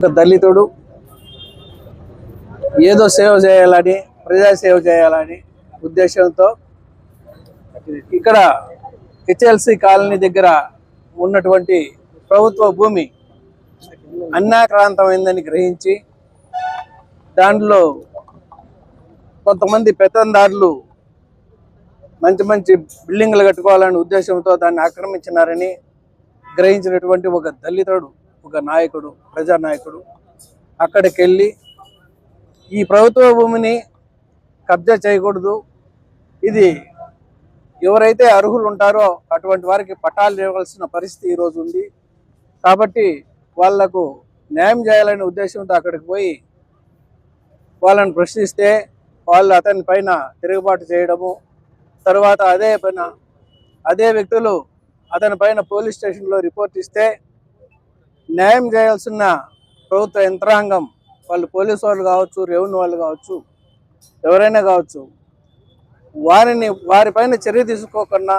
ఒక దళితుడు. ఏదో సేవ చేయాలని ప్రజా సేవ చేయాలని ఉద్దేశంతో ఇక్కడ హెచ్ఎల్సి కాలనీ దగ్గర ఉన్నటువంటి ప్రభుత్వ భూమి అన్యాక్రాంతమైందని గ్రహించి దాంట్లో కొంతమంది పెత్తందారులు మంచి మంచి బిల్డింగ్లు కట్టుకోవాలనే ఉద్దేశంతో దాన్ని ఆక్రమించినారని గ్రహించినటువంటి ఒక దళితుడు ఒక నాయకుడు ప్రజానాయకుడు అక్కడికి వెళ్ళి ఈ ప్రభుత్వ భూమిని కబ్జా చేయకూడదు. ఇది ఎవరైతే అర్హులు ఉంటారో అటువంటి వారికి పట్టాలు ఇవ్వాల్సిన పరిస్థితి ఈరోజు ఉంది. కాబట్టి వాళ్ళకు న్యాయం చేయాలనే ఉద్దేశంతో అక్కడికి పోయి వాళ్ళని ప్రశ్నిస్తే వాళ్ళు అతని పైన తిరుగుబాటు చేయడము తర్వాత అదే పైన అదే వ్యక్తులు అతని పైన పోలీస్ స్టేషన్లో రిపోర్ట్ ఇస్తే న్యాయం చేయాల్సిన ప్రభుత్వ యంత్రాంగం వాళ్ళు పోలీసు వాళ్ళు కావచ్చు రెవెన్యూ వాళ్ళు కావచ్చు ఎవరైనా కావచ్చు వారిని వారిపైన చర్య తీసుకోకుండా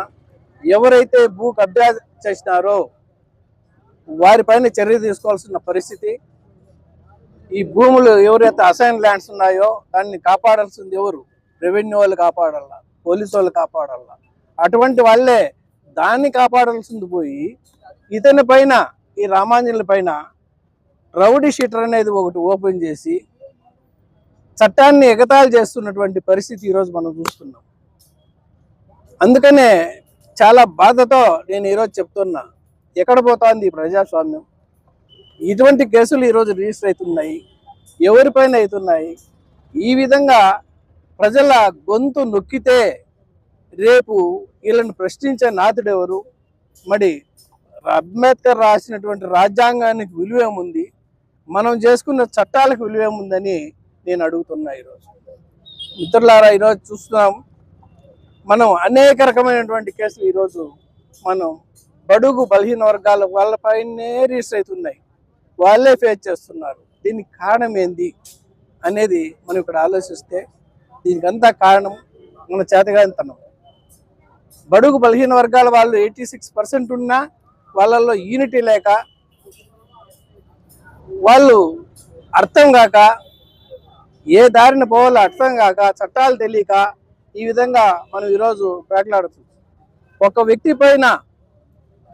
ఎవరైతే భూ కబ్జా చేసినారో వారిపైన చర్య తీసుకోవాల్సిన పరిస్థితి. ఈ భూములు ఎవరైతే అసైన్ ల్యాండ్స్ ఉన్నాయో దాన్ని కాపాడాల్సింది ఎవరు? రెవెన్యూ వాళ్ళు కాపాడాల? పోలీసు వాళ్ళు కాపాడాల? అటువంటి వాళ్ళే దాన్ని కాపాడాల్సింది పోయి ఇతని పైన ఈ రామాంజనుల పైన రౌడీ షీటర్ అనేది ఒకటి ఓపెన్ చేసి చట్టాన్ని ఎగతాలు చేస్తున్నటువంటి పరిస్థితి ఈరోజు మనం చూస్తున్నాం. అందుకనే చాలా బాధతో నేను ఈరోజు చెప్తున్నా ఎక్కడ పోతోంది ఈ ప్రజాస్వామ్యం? ఇటువంటి కేసులు ఈరోజు రిజిస్టర్ అవుతున్నాయి ఎవరిపైన అవుతున్నాయి? ఈ విధంగా ప్రజల గొంతు నొక్కితే రేపు వీళ్ళని ప్రశ్నించే నాతుడెవరు మరి అంబేద్కర్ రాసినటువంటి రాజ్యాంగానికి విలువేముంది? మనం చేసుకున్న చట్టాలకు విలువేముందని నేను అడుగుతున్నా ఈరోజు. మిత్రులారా ఈరోజు చూస్తున్నాం మనం అనేక రకమైనటువంటి కేసులు ఈరోజు మనం బడుగు బలహీన వర్గాల వాళ్ళపైనే రిజిస్టర్ అవుతున్నాయి. వాళ్ళే ఫేస్ చేస్తున్నారు. దీనికి కారణం ఏంది అనేది మనం ఇక్కడ ఆలోచిస్తే దీనికంతా కారణం మన చేతగానితనం. బడుగు బలహీన వర్గాల వాళ్ళు ఎయిటీ సిక్స్ పర్సెంట్ ఉన్నా వాళ్ళల్లో యూనిటీ లేక వాళ్ళు అర్థం కాక ఏ దారిన పోవాలో అర్థం కాక చట్టాలు తెలియక ఈ విధంగా మనం ఈరోజు పేటలాడుతుంది ఒక వ్యక్తి పైన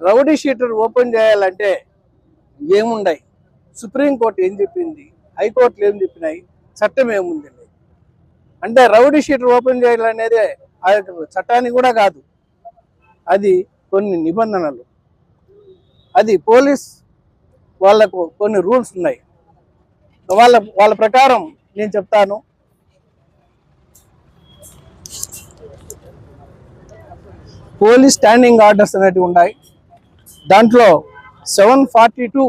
రౌడీ షీటర్ ఓపెన్ చేయాలంటే ఏముండయి? సుప్రీంకోర్టు ఏం చెప్పింది? హైకోర్టులు ఏం చెప్పినాయి? చట్టం ఏముంది? అంటే రౌడీ షీటర్ ఓపెన్ చేయాలనేది ఆ యొక్క చట్టానికి కూడా కాదు. అది కొన్ని నిబంధనలు. అది పోలీస్ వాళ్ళకు కొన్ని రూల్స్ ఉన్నాయి. వాళ్ళ వాళ్ళ ప్రకారం నేను చెప్తాను. పోలీస్ స్టాండింగ్ ఆర్డర్స్ అనేటివి ఉన్నాయి. దాంట్లో సెవెన్ ఫార్టీ టూ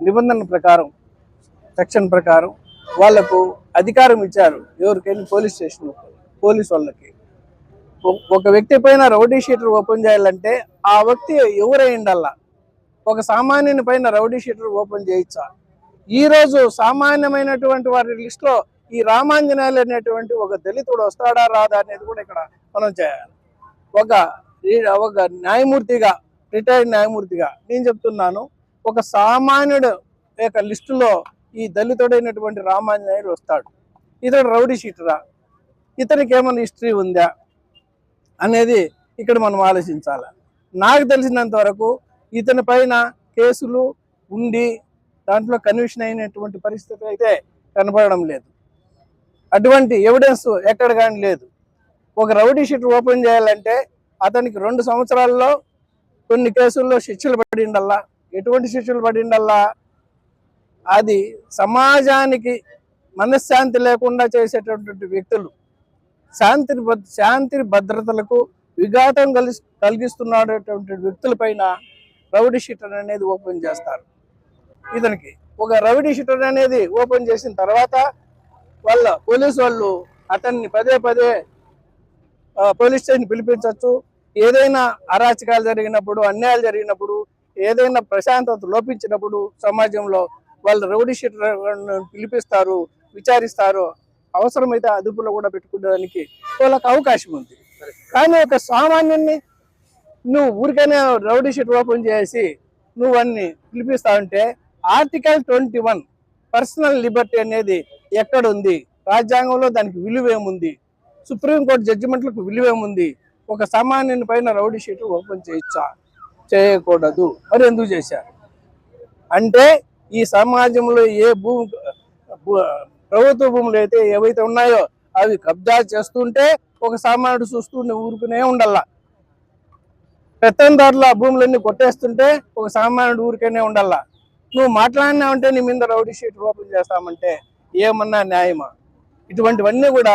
నిబంధన ప్రకారం సెక్షన్ ప్రకారం వాళ్ళకు అధికారం ఇచ్చారు. ఎవరికైనా పోలీస్ స్టేషన్ పోలీస్ వాళ్ళకి. ఒక వ్యక్తి పైన రౌడీ షీటర్ ఓపెన్ చేయాలంటే ఆ వ్యక్తి ఎవరై ఉండాలా? ఒక సామాన్యుని పైన రౌడీ షీటర్ ఓపెన్ చేయొచ్చా ఈ రోజు సామాన్యమైనటువంటి వారి లిస్టులో ఈ రామాంజనేయులు అనేటువంటి ఒక దళితుడు వస్తాడా రాదా అనేది కూడా ఇక్కడ మనం చేయాలి. ఒక ఒక న్యాయమూర్తిగా రిటైర్డ్ న్యాయమూర్తిగా నేను చెప్తున్నాను ఒక సామాన్యుడు యొక్క లిస్టులో ఈ దళితుడైనటువంటి రామాంజనేయుడు వస్తాడు. ఇతడు రౌడీ షీటరా? ఇతనికి ఏమైనా హిస్టరీ ఉందా? అనేది ఇక్కడ మనం ఆలోచించాలి. నాకు తెలిసినంత వరకు ఇతని పైన కేసులు ఉండి దాంట్లో కన్విషన్ అయినటువంటి పరిస్థితి అయితే కనపడడం లేదు. అటువంటి ఎవిడెన్స్ ఎక్కడ కానీ లేదు. ఒక రౌడీ షీట్ ఓపెన్ చేయాలంటే అతనికి రెండు సంవత్సరాల్లో కొన్ని కేసుల్లో శిక్షలు పడిండల్లా ఎటువంటి శిక్షలు పడిండల్లా అది సమాజానికి మనశ్శాంతి లేకుండా చేసేటటువంటి వ్యక్తులు శాంతి శాంతి భద్రతలకు విఘాతం కలిసి కలిగిస్తున్నటువంటి వ్యక్తులపైన రౌడీ షీటర్ అనేది ఓపెన్ చేస్తారు. ఇతనికి ఒక రౌడీ షీటర్ అనేది ఓపెన్ చేసిన తర్వాత వాళ్ళ పోలీసు వాళ్ళు అతన్ని పదే పదే పోలీస్ స్టేషన్ పిలిపించవచ్చు ఏదైనా అరాచకాలు జరిగినప్పుడు అన్యాయాలు జరిగినప్పుడు ఏదైనా ప్రశాంతత లోపించినప్పుడు సమాజంలో వాళ్ళు రౌడీ షీటర్ పిలిపిస్తారు విచారిస్తారు. అవసరమైతే అదుపులో కూడా పెట్టుకోవడానికి వాళ్ళకి అవకాశం ఉంది. కానీ ఒక సామాన్యుని నువ్వు ఊరికైనా రౌడీ షీట్ ఓపెన్ చేసి నువ్వు అన్ని పిలిపిస్తా ఉంటే article twenty one personal liberty అనేది ఎక్కడ ఉంది రాజ్యాంగంలో దానికి విలువ ఏముంది? సుప్రీంకోర్టు జడ్జిమెంట్లకు విలువ ఏముంది? ఒక సామాన్యుని పైన రౌడీ షీట్ ఓపెన్ చేయొచ్చా? చేయకూడదు. మరి ఎందుకు చేశారు? అంటే ఈ సమాజంలో ఏ భూమి ప్రభుత్వ భూములు అయితే ఏవైతే ఉన్నాయో అవి కబ్జా చేస్తుంటే ఒక సామాన్యుడు చూస్తూ ఊరుకునే ఉండాల పెత్తందారులు ఆ భూములన్నీ కొట్టేస్తుంటే ఒక సామాన్యుడు ఊరికనే ఉండాలా? నువ్వు మాట్లాడినావంటే నీ మీద రౌడీ షీట్ ఓపెన్ చేస్తామంటే ఏమన్నా న్యాయమా? ఇటువంటివన్నీ కూడా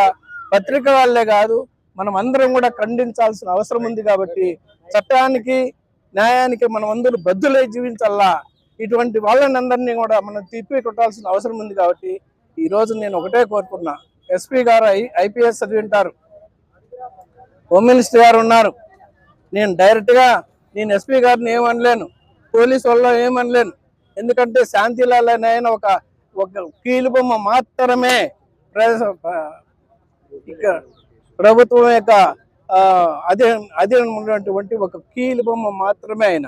పత్రిక వాళ్ళే కాదు మనం అందరం కూడా ఖండించాల్సిన అవసరం ఉంది కాబట్టి చట్టానికి న్యాయానికి మనం అందరూ బద్దులై జీవించాలా? ఇటువంటి వాళ్ళని అందరినీ కూడా మనం తిప్పి కొట్టాల్సిన అవసరం ఉంది కాబట్టి ఈ రోజు నేను ఒకటే కోరుకున్నా. ఎస్పీ గారు ఐపీఎస్ చదివి ఉంటారు హోమ్ మినిస్టర్ గారు ఉన్నారు. నేను డైరెక్ట్గా నేను ఎస్పీ గారిని ఏమనలేను పోలీస్ వల్ల ఏమనలేను. ఎందుకంటే శాంతిలాల్ అనే ఆయన ఒక ఒక కీలు బొమ్మ మాత్రమే ప్రభుత్వం యొక్క ఆ, అధీనం ఉన్నటువంటి ఒక కీలు బొమ్మ మాత్రమే ఆయన.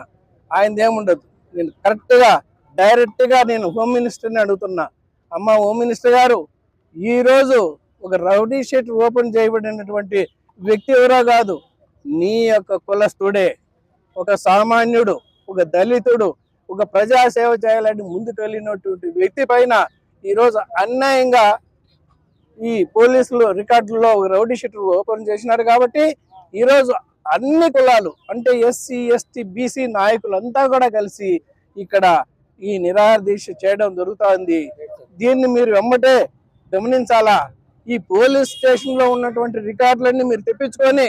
ఆయనది ఏముండదు. నేను కరెక్ట్గా డైరెక్ట్గా నేను హోమ్ మినిస్టర్ని అడుగుతున్నా. అమ్మ హోమ్ మినిస్టర్ గారు ఈరోజు ఒక రౌడీ షీట్ ఓపెన్ చేయబడినటువంటి వ్యక్తి ఎవరో కాదు. నీ యొక్క కులస్తుడే ఒక సామాన్యుడు ఒక దళితుడు ఒక ప్రజాసేవ చేయాలని ముందుకు వెళ్ళినటువంటి వ్యక్తి పైన ఈరోజు అన్యాయంగా ఈ పోలీసులు రికార్డుల్లో రౌడీ షీటర్ ఓపెన్ చేసినారు కాబట్టి ఈరోజు అన్ని కులాలు అంటే ఎస్సీ ఎస్టీ బీసీ నాయకులంతా కూడా కలిసి ఇక్కడ ఈ నిరాదీక్ష చేయడం జరుగుతోంది. దీన్ని మీరు వెమ్మటే గమనించాలా? ఈ పోలీస్ స్టేషన్లో ఉన్నటువంటి రికార్డులన్నీ మీరు తెప్పించుకొని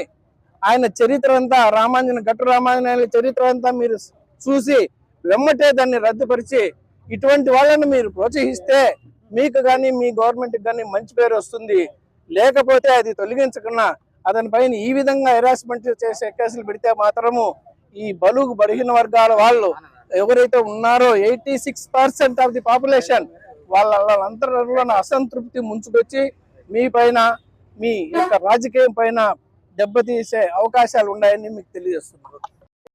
ఆయన చరిత్ర అంతా రామాంజన గట్టు రామాంజన చరిత్ర అంతా మీరు చూసి వెమ్మటే దాన్ని రద్దుపరిచి ఇటువంటి వాళ్ళని మీరు ప్రోత్సహిస్తే మీకు కానీ మీ గవర్నమెంట్కి కానీ మంచి పేరు వస్తుంది. లేకపోతే అది తొలగించకుండా అతని పైన ఈ విధంగా హెరాస్మెంట్ చేసే కేసులు పెడితే మాత్రము ఈ బలుగు బలహీన వర్గాల వాళ్ళు ఎవరైతే ఉన్నారో eighty six percent of the population వాళ్ళ వాళ్ళంతరంలో అసంతృప్తి ముంచుకొచ్చి మీ పైన మీ యొక్క రాజకీయం పైన దెబ్బతీసే అవకాశాలు ఉన్నాయని మీకు తెలియజేస్తున్నారు